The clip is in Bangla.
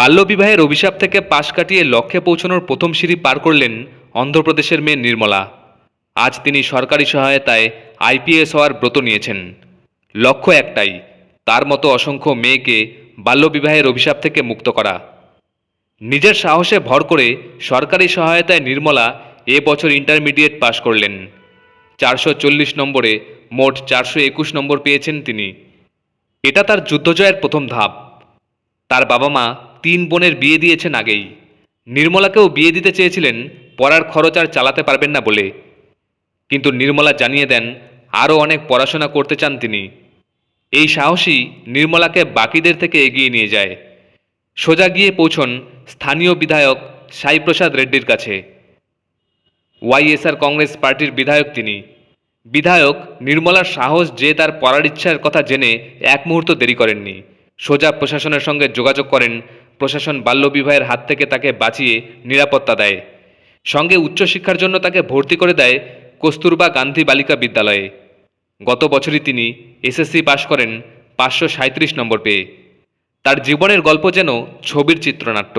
বাল্যবিবাহের অভিশাপ থেকে পাশ কাটিয়ে লক্ষ্যে পৌঁছানোর প্রথম সিঁড়ি পার করলেন অন্ধ্রপ্রদেশের মেয়ে নির্মলা। আজ তিনি সরকারি সহায়তায় আইপিএস হওয়ার ব্রত নিয়েছেন। লক্ষ্য একটাই, তার মতো অসংখ্য মেয়েকে বাল্যবিবাহের অভিশাপ থেকে মুক্ত করা। নিজের সাহসে ভর করে সরকারি সহায়তায় নির্মলা এ বছর ইন্টারমিডিয়েট পাশ করলেন। চারশো চল্লিশ নম্বরে মোট চারশো একুশ নম্বর পেয়েছেন তিনি। এটা তার যুদ্ধজয়ের প্রথম ধাপ। তার বাবা মা তিন বোনের বিয়ে দিয়েছেন আগেই। নির্মলাকেও বিয়ে দিতে চেয়েছিলেন, পড়ার খরচ আর চালাতে পারবেন না বলে। কিন্তু নির্মলা জানিয়ে দেন, আরও অনেক পড়াশোনা করতে চান তিনি। এই সাহসী নির্মলাকে বাকিদের থেকে এগিয়ে নিয়ে যায়। সোজা গিয়ে পৌঁছন স্থানীয় বিধায়ক সাইপ্রসাদ রেড্ডির কাছে। ওয়াইএসআর কংগ্রেস পার্টির বিধায়ক তিনি। বিধায়ক নির্মলার সাহস যে তার পড়ার ইচ্ছার কথা জেনে এক মুহূর্ত দেরি করেননি। সোজা প্রশাসনের সঙ্গে যোগাযোগ করেন প্রশাসন বাল্যবিবাহের হাত থেকে তাকে বাঁচিয়ে নিরাপত্তা দেয়। সঙ্গে উচ্চশিক্ষার জন্য তাকে ভর্তি করে দেয় কস্তুরবা গান্ধী বালিকা বিদ্যালয়ে। গত বছরই তিনি এসএসসি পাশ করেন পাঁচশো নম্বর পেয়ে। তার জীবনের গল্প যেন ছবির চিত্রনাট্য।